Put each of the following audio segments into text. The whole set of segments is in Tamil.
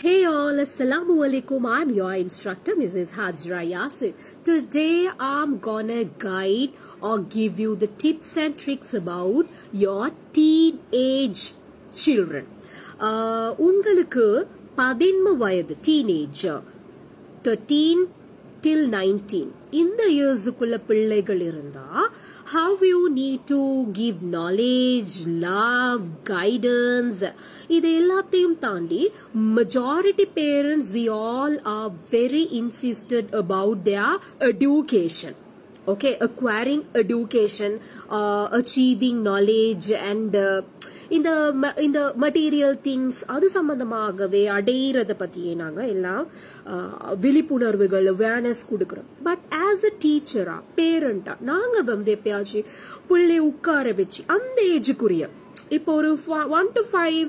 Hey all, Assalamu alaikum. I'm your instructor, Mrs. Hajra Yasir. Today I'm gonna guide or give you the tips and tricks about your teenage children. Uh, உங்களுக்கு பதின்ம வயது டீனேஜர் தேர்ட்டீன் டில் நைன்டீன் இந்த இயர்ஸுக்குள்ள பிள்ளைகள் இருந்தா how you need to give knowledge love guidance இது எல்லாத்தையும் தாண்டி majority parents we all are very insisted about their education okay acquiring education uh, achieving knowledge and uh, இந்த ம- இந்த மெட்டீரியல் திங்ஸ் அது சம்பந்தமாகவே அடையிறத பற்றியே நாங்கள் எல்லாம் விழிப்புணர்வுகள் அவேர்னஸ் கொடுக்குறோம். பட் ஆஸ் அ டீச்சரா பேரண்டா நாங்கள் வந்து எப்பயாச்சும் பிள்ளை உட்கார வச்சு அந்த ஏஜுக்குரிய இப்போ ஒரு one two five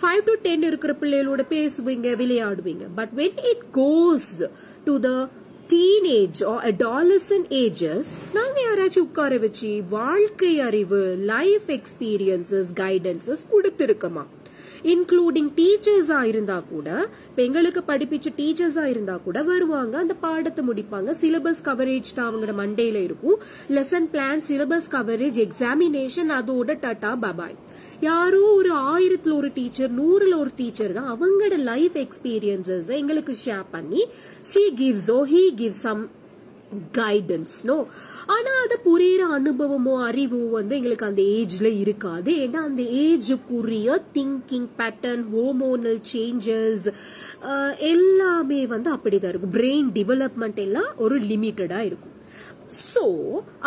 five two ten இருக்கிற பிள்ளைகளோட பேசுவீங்க விளையாடுவீங்க. But when it goes to the teenage adolescent ages நாங்கள் யாராச்சும் உட்கார வச்சு வாழ்க்கை அறிவு லைஃப் எக்ஸ்பீரியன்சஸ் கைடன்சஸ் கொடுத்துருக்கோமா? இன்க்ளூடிங் டீச்சர்ஸாக இருந்தால் கூட இப்போ எங்களுக்கு படிப்பிச்ச டீச்சர்ஸாக இருந்தால் கூட வருவாங்க அந்த பாடத்தை முடிப்பாங்க. சிலபஸ் கவரேஜ் தான் அவங்களோட மண்டேல இருக்கும். Lesson plan syllabus coverage examination அதோட டட்டா பபாய் யாரோ ஒரு ஆயிரத்துல ஒரு டீச்சர் நூறுல ஒரு டீச்சர் தான் அவங்களோட லைஃப் எக்ஸ்பீரியன்சஸ் எங்களுக்கு ஷேர் பண்ணி she gives oh he give some guidance no ஆனா அது புரியுற அனுபவமோ அறிவோ வந்து எங்களுக்கு அந்த ஏஜ்ல இருக்காது. ஏன்னா அந்த ஏஜுக்குரிய திங்கிங் பேட்டர்ன் ஹோமோனல் சேஞ்சஸ் எல்லாமே வந்து அப்படிதான் இருக்கும். பிரெயின் டெவலப்மெண்ட் எல்லாம் ஒரு லிமிட்டடா இருக்கும். ஸோ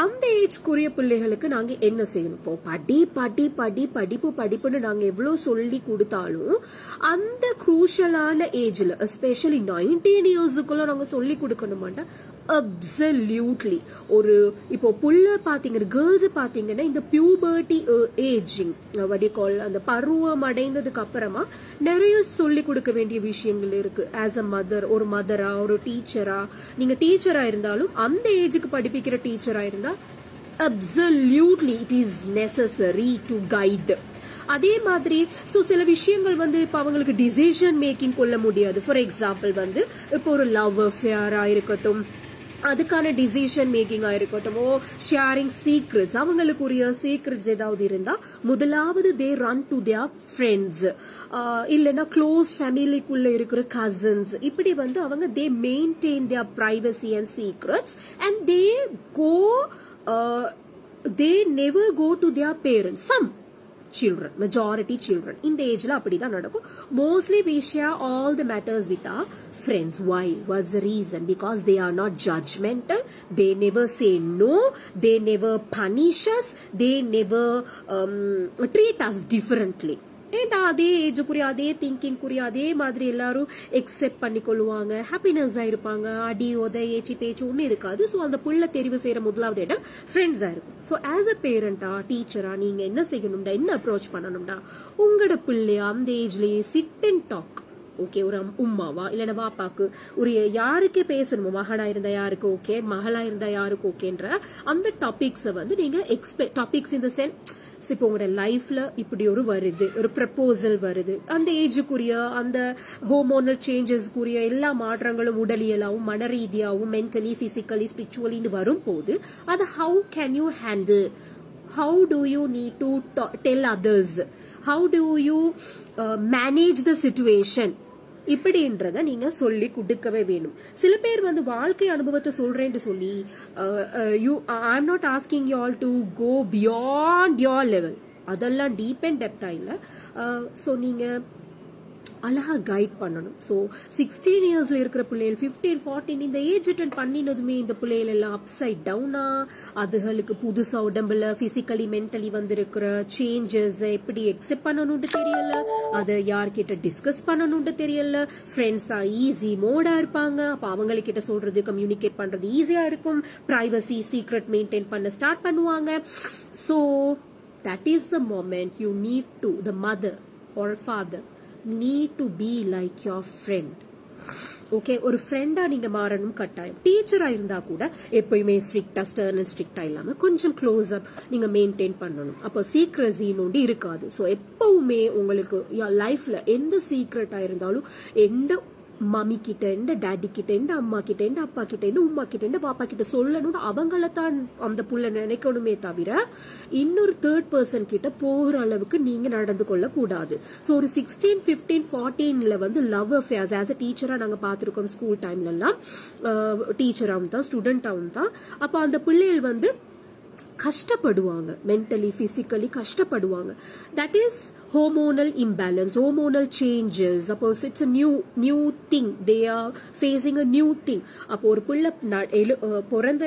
அந்த ஏஜ்க்குரிய பிள்ளைகளுக்கு நாங்கள் என்ன செய்யணும்? இப்போ படி படி படி படிப்பு படிப்புன்னு நாங்கள் எவ்வளோ சொல்லி கொடுத்தாலும் அந்த குரூஷலான ஏஜில் எஸ்பெஷலி நைன்டீன் இயர்ஸுக்குள்ள நாங்கள் சொல்லி கொடுக்கணுமாட்டா அப்சல்யூட்லி ஒரு இப்போ புள்ள பார்த்தீங்கன்னா கேர்ள்ஸ் பார்த்தீங்கன்னா இந்த பியூபர்ட்டி ஏஜிங் வடிகால் அந்த பருவம் அடைந்ததுக்கு அப்புறமா நிறைய சொல்லி கொடுக்க வேண்டிய விஷயங்கள் இருக்கு. ஆஸ் அ மதர் ஒரு மதரா ஒரு டீச்சரா நீங்கள் டீச்சராக இருந்தாலும் அந்த ஏஜுக்கு படிப்பிக்கிற டீச்சராக இருந்தால் absolutely it is necessary to guide அதே மாதிரி ஸோ சில விஷயங்கள் வந்து இப்போ அவங்களுக்கு டிசிஷன் மேக்கிங் கொள்ள முடியாது ஃபார் எக்ஸாம்பிள் வந்து இப்போ ஒரு லவ் அஃபேராக இருக்கட்டும் அதுக்கான டிசிஷன் மேக்கிங்காக இருக்கட்டும். ஓ ஷேரிங் சீக்ரெட்ஸ் அவங்களுக்குரிய சீக்ரெட்ஸ் ஏதாவது இருந்தால் முதலாவது they run to their friends இல்லைன்னா க்ளோஸ் ஃபேமிலிக்குள்ளே இருக்கிற கசின்ஸ் இப்படி வந்து அவங்க they maintain their privacy and secrets and they go they never go to their parents some children majority children இந்த ஏஜ்ல அப்படிதான் நடக்கும் mostly we share all the matters with our friends why what's the reason because they are not judgmental they never say no they never punish us they never um, treat us differently ஏன்டா அதே ஏஜுக்குரிய அதே திங்கிங்குரிய அதே மாதிரி எல்லாரும் எக்ஸெப்ட் கொள்ளுவாங்க ஹாப்பினஸ்ஸாக இருப்பாங்க. அடி உத ஏச்சி பேச்சு ஒன்றும் இருக்காது. ஸோ அந்த புள்ள தெரிவு செய்கிற முதலாவது இடம் ஃப்ரெண்ட்ஸாக இருக்கும். ஸோ ஆஸ் அ பேரண்டா டீச்சரா நீங்கள் என்ன செய்யணும்டா என்ன அப்ரோச் பண்ணணும்டா? உங்களோட பிள்ளைய அந்த ஏஜ்லேயே சிட் அண்ட் டாக் ஓகே ஒரு உம்மாவா? இல்லைன்னா வாப்பாக்கு. ஒரு யாருக்கு பேசணுமோ மகனா இருந்தா யாருக்கு ஓகே மகளா இருந்தா யாருக்கு ஓகேன்ற அந்த டாபிக்ஸை வந்து நீங்க எக்ஸ்பெ டாபிக்ஸ் இந்த சென்ஸ் இப்போ உங்களோட லைஃப்ல இப்படி ஒரு வருது ஒரு ப்ரப்போசல் வருது. அந்த ஏஜுக்குரிய அந்த ஹோமோனல் சேஞ்சஸ்க்குரிய எல்லா மாற்றங்களும் உடலியலாகவும் மன ரீதியாகவும் மென்டலி பிசிக்கலி ஸ்பிரிச்சுவலின்னு வரும்போது அதை how can you handle how do you need to ta- tell others? How do you uh, manage the situation? இப்படின்றத நீங்க சொல்லி கொடுக்கவே வேணும். சில பேர் வந்து வாழ்க்கை அனுபவத்தை சொல்றேன்னு சொல்லி you I am not asking you all to go beyond your level அதெல்லாம் டீப் அண்ட் டெப்தா இல்லை. ஸோ நீங்கள் அழகா கைட் பண்ணணும். ஸோ சிக்ஸ்டீன் இயர்ஸில் இருக்கிற பிள்ளைகள் ஃபிஃப்டீன் ஃபார்ட்டின் இந்த ஏஜ் அட்டன் பண்ணினதுமே இந்த பிள்ளைகள் எல்லாம் அப்சைட் டவுனாக அதுகளுக்கு புதுசாக உடம்புல ஃபிசிக்கலி மென்டலி வந்திருக்கிற சேஞ்சஸ் எப்படி எக்ஸெப்ட் பண்ணணும்னு தெரியல. அதை யார்கிட்ட டிஸ்கஸ் பண்ணணும்னு தெரியல. ஃப்ரெண்ட்ஸாக ஈஸி மோடாக இருப்பாங்க. அப்போ அவங்கக்கிட்ட சொல்கிறது கம்யூனிகேட் பண்ணுறது ஈஸியாக இருக்கும். ப்ரைவசி சீக்ரெட் மெயின்டைன் பண்ண ஸ்டார்ட் பண்ணுவாங்க. So that is the moment you need to the mother or father need to be like your friend okay ஒரு ஃப்ரெண்டா நீங்க மாறணும் கட்டாயம். டீச்சரா இருந்தா கூட எப்பயுமே ஸ்ட்ரிக்டா ஸ்டர்ன் அண்ட் ஸ்ட்ரிக்டா இல்லாம கொஞ்சம் க்ளோஸ் அப் நீங்க மெயின்டைன் பண்ணணும். அப்போ சீக்ரஸின்னு ஒன்று இருக்காது. ஸோ எப்பவுமே உங்களுக்கு லைஃப்ல எந்த சீக்ரெட்டா இருந்தாலும் எந்த மம்மி கிட்ட எந்த டேடி கிட்ட எந்த அம்மா கிட்ட எந்த அப்பா கிட்ட உமா கிட்ட பாப்பா கிட்ட சொல்லணும்னு அவங்கள தான் அந்த புள்ள நினைக்கணுமே தவிர இன்னொரு தேர்ட் பர்சன் கிட்ட போகிற அளவுக்கு நீங்க நடந்து கொள்ள கூடாது ஸோ ஒரு சிக்ஸ்டீன் ஃபிஃப்டீன் ஃபார்ட்டீன்ல வந்து லவ் அஃபேர்ஸ் ஆஸ் அ டீச்சரா நாங்க பார்த்துருக்கோம் ஸ்கூல் டைம்லலாம் டீச்சராகவும் தான் ஸ்டூடெண்டாகவும் தான். அப்போ அந்த பிள்ளைகள் வந்து கஷ்டப்படுவாங்க. மென்டலி ஃபிசிக்கலி கஷ்டப்படுவாங்க. That is hormonal imbalance hormonal changes oppose it's a new new thing they are facing a new thing அப்போ ஒரு பிள்ளை பிறந்த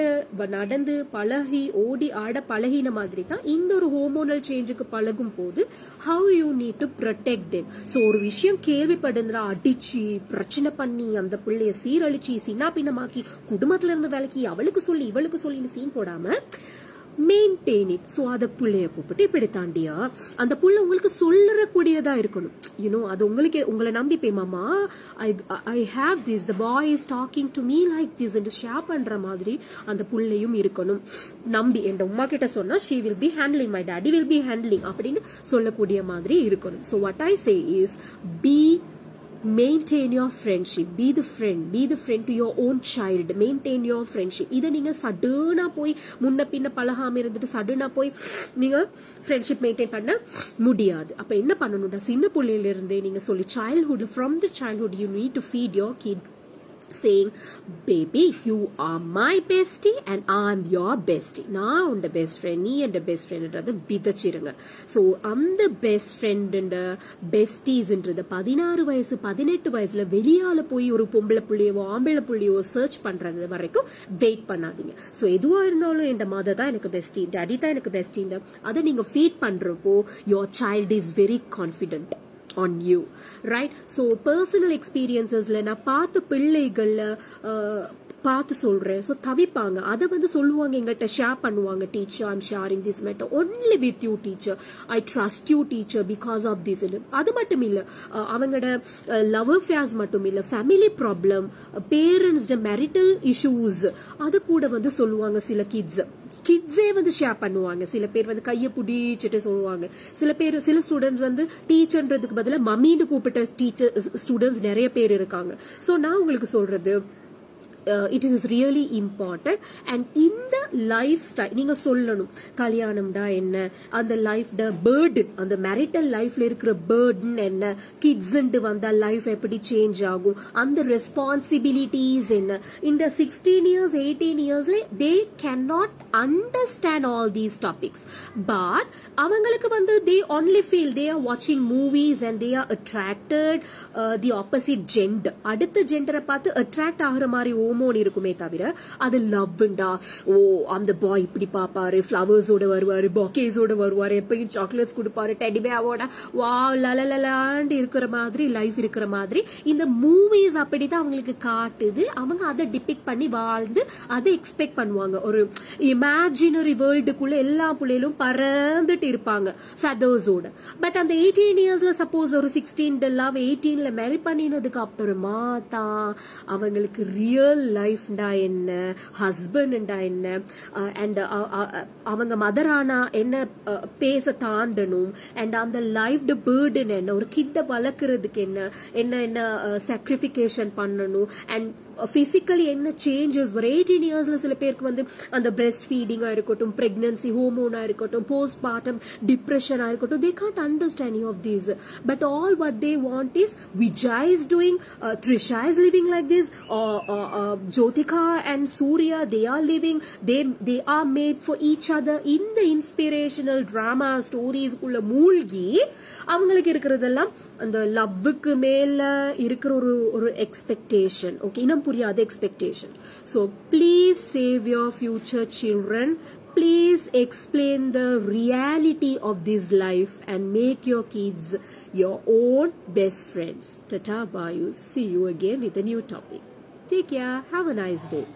நடந்து பழகி ஓடி ஆட பழகின மாதிரி தான் இந்த ஒரு ஹோமோனல் சேஞ்சுக்கு பழகும் போது how you need to protect them so ஒரு விஷயம் கேள்விப்படுந்தா அடிச்சு பிரச்சனை பண்ணி அந்த பிள்ளைய சீரழிச்சு சின்ன பின்னமாக்கி குடும்பத்துல இருந்து வேலைக்கு அவளுக்கு சொல்லி இவளுக்கு சொல்லின்னு சீன் போடாம மெயின்டைன் இட் ஸோ அதை புள்ளைய கூப்பிட்டு இப்படி தாண்டியா? அந்த புள்ள உங்களுக்கு சொல்லறக்கூடியதா இருக்கணும். யூனோ அது உங்களுக்கு உங்களை நம்பி பே மாமா I I have this the boy is talking to me like this என்று ஷேர் பண்ணுற மாதிரி அந்த புள்ளையும் இருக்கணும். நம்பி என் உமா கிட்ட சொன்னால் she will be handling my daddy will be handling அப்படின்னு சொல்லக்கூடிய மாதிரி இருக்கணும். So what I say is be maintain your friendship be the friend be the friend to your own child maintain your friendship இதை நீங்கள் சடனாக போய் முன்ன பின்ன பழகாமல் இருந்துட்டு சடனாக போய் நீங்கள் ஃப்ரெண்ட்ஷிப் மெயின்டைன் பண்ண முடியாது. அப்போ என்ன பண்ணணும்டா? சின்ன பிள்ளையிலிருந்தே நீங்கள் சொல்லி childhood from the childhood you need to feed your kid saying baby you are my bestie and am your bestie நான் உண்ட பெஸ்ட் ஃப்ரெண்ட் நீ என் பெஸ்ட் ஃப்ரெண்ட்ன்றத விதைச்சிருங்க. ஸோ அந்த பெஸ்ட் ஃப்ரெண்டுன்ற பெஸ்டீஸ்ன்றது பதினாறு வயசு பதினெட்டு வயசுல வெளியால போய் ஒரு பொம்பளை புள்ளியவோ ஆம்பளை புள்ளியோ சர்ச் பண்றது வரைக்கும் வெயிட் பண்ணாதீங்க. ஸோ எதுவாக இருந்தாலும் என் மதர் தான் எனக்கு பெஸ்டி டேடி தான் எனக்கு பெஸ்டின்னு அதை நீங்கள் ஃபீட் பண்ணுறப்போ your child is very confident on you right so personal எக்ஸ்பீரியன்சஸில் நான் பார்த்த பிள்ளைகளில் பார்த்து சொல்கிறேன் ஸோ தவிப்பாங்க. அதை வந்து சொல்லுவாங்க எங்கள்கிட்ட ஷேர் பண்ணுவாங்க teacher I'm sharing this matter only with you teacher I trust you teacher because of this அது மட்டும் இல்லை. அவங்களோட லவ் அஃபேர்ஸ் மட்டும் இல்லை. ஃபேமிலி ப்ராப்ளம் பேரண்ட்ஸ்ட மேரிட்டல் இஷ்யூஸ் அது கூட வந்து சொல்லுவாங்க சில கிட்ஸ் கிட்ஸே வந்து ஷேர் பண்ணுவாங்க. சில பேர் வந்து கையை பிடிச்சிட்டு சொல்லுவாங்க. சில பேர் சில ஸ்டூடெண்ட்ஸ் வந்து டீச்சர்ன்றதுக்கு பதிலாக மம்மின்னு கூப்பிட்ட டீச்சர் ஸ்டூடெண்ட்ஸ் நிறைய பேர் இருக்காங்க. ஸோ நான் உங்களுக்கு சொல்றது it is really important and இந்த லைஃப் ஸ்டைல் நீங்கள் சொல்லணும் கல்யாணம்டா என்ன அந்த லைஃப் பேர்டன் அந்த மேரிட்டல் லைஃப்ல இருக்கிற பேர்டுன்னு என்ன கிட்ஸ்ன்ட்டு வந்தால் லைஃப் எப்படி சேஞ்ச் ஆகும் அந்த ரெஸ்பான்சிபிலிட்டிஸ் என்ன. இந்த சிக்ஸ்டீன் இயர்ஸ் எயிட்டீன் இயர்ஸ்ல they can not understand all these topics but அவங்களுக்கு வந்து they only feel they are வாட்சிங் movies and they are attracted the opposite gender அடுத்த ஜெண்டரை பார்த்து அட்ராக்ட் ஆகிற மாதிரி ஹோமோன் இருக்குமே தவிர அது லவ்ண்டா ஓ அந்த பாய் இப்படி பார்ப்பாரு ஃப்ளவர்ஸோட வருவாரு பாக்கேஸோட வருவாரு எப்பயும் சாக்லேட்ஸ் கொடுப்பாரு டெடிபேவோட வா லலலாண்டு இருக்கிற மாதிரி லைஃப் இருக்கிற மாதிரி இந்த மூவிஸ் அப்படிதான் அவங்களுக்கு காட்டுது. அவங்க அதை டிபிக் பண்ணி வாழ்ந்து அதை எக்ஸ்பெக்ட் பண்ணுவாங்க. ஒரு இமேஜினரி வேர்ல்டுக்குள்ள எல்லா பிள்ளைகளும் பறந்துட்டு இருப்பாங்க ஃபெதர்ஸோட பட் அந்த எயிட்டீன் இயர்ஸ்ல சப்போஸ் ஒரு சிக்ஸ்டீன் லவ் எயிட்டீன்ல மேரி பண்ணினதுக்கு அப்புறமா தான் அவங்களுக்கு ரியல் லைஃப்டா என்ன? ஹஸ்பண்ட்டா என்ன? அண்ட் அவங்க மதரானா என்ன பேச தாண்டணும்? அண்ட் அந்த லைஃப் பேர்டன் என்ன? ஒரு கிட்ட வளர்க்கறதுக்கு என்ன? என்ன என்ன சாக்ரிஃபிகேஷன் பண்ணணும்? அண்ட் ஃபிசிக்கலி என்ன சேஞ்சஸ் ஒரு எயிட்டீன் இயர்ஸ்ல சில பேருக்கு வந்து அந்த பிரெஸ்ட் ஃபீடிங்காக இருக்கட்டும் ப்ரெக்னன்சி ஹோமோனாக இருக்கட்டும் போஸ்ட் பார்ட்டம் டிப்ரெஷனாக இருக்கட்டும் they can't understand of these but all what they want is Vijay is doing Trisha is living like this Jyothika and Suriya they are living they they are made for each other இந்த இன்ஸ்பிரேஷனல் ட்ராமா ஸ்டோரிஸ்குள்ள மூழ்கி அவங்களுக்கு இருக்கிறதெல்லாம் அந்த லவ்வுக்கு மேல இருக்கிற ஒரு ஒரு எக்ஸ்பெக்டேஷன் ஓகே இன்னும் புரியாத expectation so please save your future children please explain the reality of this life and make your kids your own best friends. Tata Bayu. See you again with a new topic. Take care. Have a nice day.